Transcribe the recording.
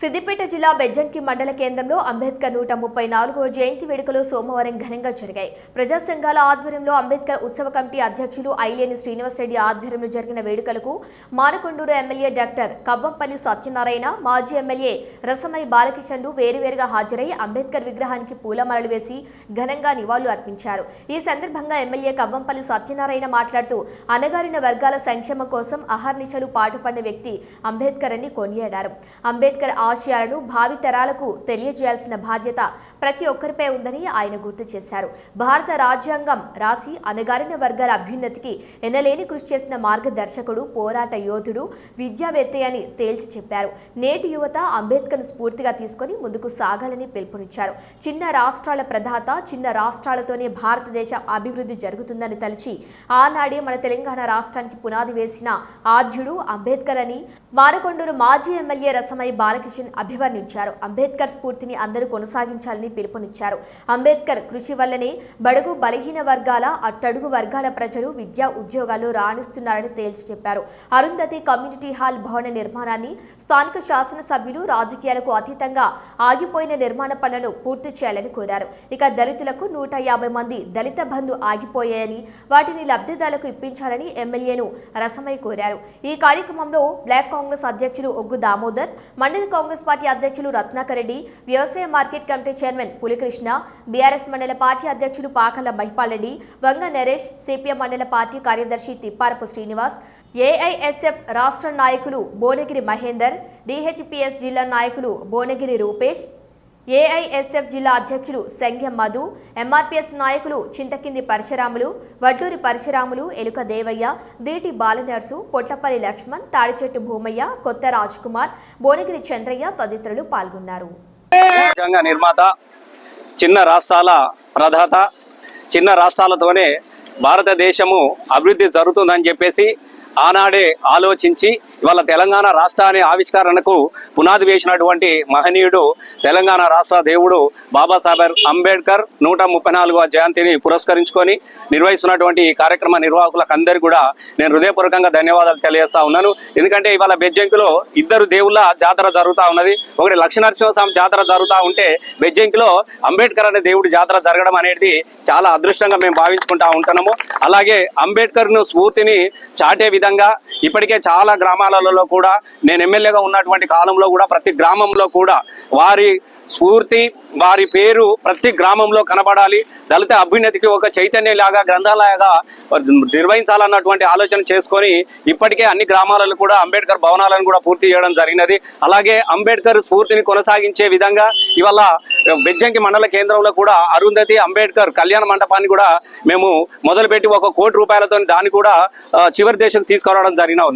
సిద్దిపేట జిల్లా బెజ్జంకి మండల కేంద్రంలో అంబేద్కర్ నూట ముప్పై నాలుగవ జయంతి వేడుకలు సోమవారం ఘనంగా జరిగాయి. ప్రజా సంఘాల ఆధ్వర్యంలో అంబేద్కర్ ఉత్సవ కమిటీ అధ్యక్షులు ఐలేని శ్రీనివాసరెడ్డి ఆధ్వర్యంలో జరిగిన వేడుకలకు మానకొండూరు ఎమ్మెల్యే డాక్టర్ కవ్వంపల్లి సత్యనారాయణ మాజీ ఎమ్మెల్యే రసమై బాలకిషన్లు వేరువేరుగా హాజరై అంబేద్కర్ విగ్రహానికి పూలమాలలు వేసి ఘనంగా నివాళులు అర్పించారు. ఈ సందర్భంగా ఎమ్మెల్యే కవ్వంపల్లి సత్యనారాయణ మాట్లాడుతూ అణగారిన వర్గాల సంక్షేమం కోసం అహర్నిశలు పాటుపడిన వ్యక్తి అంబేద్కర్ అని కొనియాడారు. అంబేద్కర్ ఆశయాలను భావి తరాలకు తెలియజేయాల్సిన బాధ్యత ప్రతి ఒక్కరిపై ఉందని ఆయన గుర్తు చేశారు. భారత రాజ్యాంగం రాసి అణగారిన వర్గాల అభ్యున్నతికి ఎనలేని కృషి చేసిన మార్గదర్శకుడు పోరాట యోధుడు విద్యావేత్త అని తేల్చి చెప్పారు. నేటి యువత అంబేద్కర్ స్ఫూర్తిగా తీసుకొని ముందుకు సాగాలని పిలుపునిచ్చారు. చిన్న రాష్ట్రాల ప్రధాత చిన్న రాష్ట్రాలతోనే భారతదేశ అభివృద్ధి జరుగుతుందని తలచి ఆనాడే మన తెలంగాణ రాష్ట్రానికి పునాది వేసిన ఆద్యుడు అంబేద్కర్ అని మారకొండూరు మాజీ ఎమ్మెల్యే రసమై బాలకిషన్ అభివర్ణించారు. అంబేద్కర్ స్ఫూర్తిని అందరూ కొనసాగించాలని పిలుపునిచ్చారు. అంబేద్కర్ కృషి వల్లనే బడుగు బలహీన వర్గాల అట్టడుగు వర్గాల ప్రజలు విద్యా ఉద్యోగాల్లో రాణిస్తున్నారని తేల్చి చెప్పారు. అరుంధతి కమ్యూనిటీ హాల్ భవన నిర్మాణాన్ని స్థానిక శాసనసభ్యులు రాజకీయాలకు అతీతంగా ఆగిపోయిన నిర్మాణ పనులను పూర్తి చేయాలని కోరారు. ఇక దళితులకు నూట యాభై మంది దళిత బంధు ఆగిపోయాయని వాటిని లబ్ధిదారులకు ఇప్పించాలని ఎమ్మెల్యేను రసమై కోరారు. ఈ కార్యక్రమంలో బ్లాక్ కాంగ్రెస్ అధ్యక్షులు ఒగ్గు దామోదర్ మండల కాంగ్రెస్ పార్టీ అధ్యక్షులు రత్నాకర్ రెడ్డి వ్యవసాయ market committee chairman Puli Krishna BRS mandal party అధ్యక్షులు పాకల మహిపాల్ రెడ్డి వంగ నరేష్ సిపిఎం మండల పార్టీ కార్యదర్శి తిప్పారపు శ్రీనివాస్ ఏఐఎస్ఎఫ్ రాష్ట్ర నాయకులు భువనగిరి మహేందర్ డిహెచ్పిఎస్ జిల్లా నాయకులు భువనగిరి రూపేష్ ఏఐఎస్ఎఫ్ జిల్లా అధ్యక్షులు సంఘం మధు ఎంఆర్పిఎస్ నాయకులు చింతకింది పరశురాములు వడ్లూరి పరశురాములు ఎలుక దేవయ్య దీటి బాలనర్సు పొట్లపల్లి లక్ష్మణ్ తాడిచెట్టు భూమయ్య కొత్త రాజ్కుమార్ భువనగిరి చంద్రయ్య తదితరులు పాల్గొన్నారు. నిర్మాత చిన్న రాష్ట్రాల ప్రధాత చిన్న రాష్ట్రాలతోనే భారతదేశము అభివృద్ధి జరుగుతుందని చెప్పేసి ఆనాడే ఆలోచించి ఇవాళ తెలంగాణ రాష్ట్రాన్ని ఆవిష్కరణకు పునాది వేసినటువంటి మహనీయుడు తెలంగాణ రాష్ట్ర దేవుడు బాబాసాహెబ్ అంబేద్కర్ నూట ముప్పై నాలుగవ జయంతిని పురస్కరించుకొని నిర్వహిస్తున్నటువంటి ఈ కార్యక్రమ నిర్వాహకులకు అందరికీ కూడా నేను హృదయపూర్వకంగా ధన్యవాదాలు తెలియజేస్తా ఉన్నాను. ఎందుకంటే ఇవాళ బెజ్జంకిలో ఇద్దరు దేవుళ్ళ జాతర జరుగుతూ ఉన్నది. ఒకటి లక్ష్మీనరసింహస్వామి జాతర జరుగుతూ ఉంటే బెజ్జంకిలో అంబేద్కర్ అనే దేవుడి జాతర జరగడం అనేది చాలా అదృష్టంగా మేము భావించుకుంటా ఉంటున్నాము. అలాగే అంబేద్కర్ను స్ఫూర్తిని చాటే విధంగా ఇప్పటికే చాలా గ్రామాలలో కూడా నేను ఎమ్మెల్యేగా ఉన్నటువంటి కాలంలో కూడా ప్రతి గ్రామంలో కూడా వారి స్ఫూర్తి వారి పేరు ప్రతి గ్రామంలో కనబడాలి. దళిత అభ్యున్నతికి ఒక చైతన్యలాగా గ్రంథాలయగా నిర్వహించాలన్నటువంటి ఆలోచన చేసుకొని ఇప్పటికే అన్ని గ్రామాలలో కూడా అంబేద్కర్ భవనాలను కూడా పూర్తి చేయడం జరిగినది. అలాగే అంబేద్కర్ స్ఫూర్తిని కొనసాగించే విధంగా ఇవాళ బెజ్జంకి మండల కేంద్రంలో కూడా అరుంధతి అంబేద్కర్ కళ్యాణ మండపాన్ని కూడా మేము మొదలుపెట్టి ఒక కోటి రూపాయలతో దాన్ని కూడా చివరి దేశం తీసుకురావడం జరిగింది జరిగిన ఉంది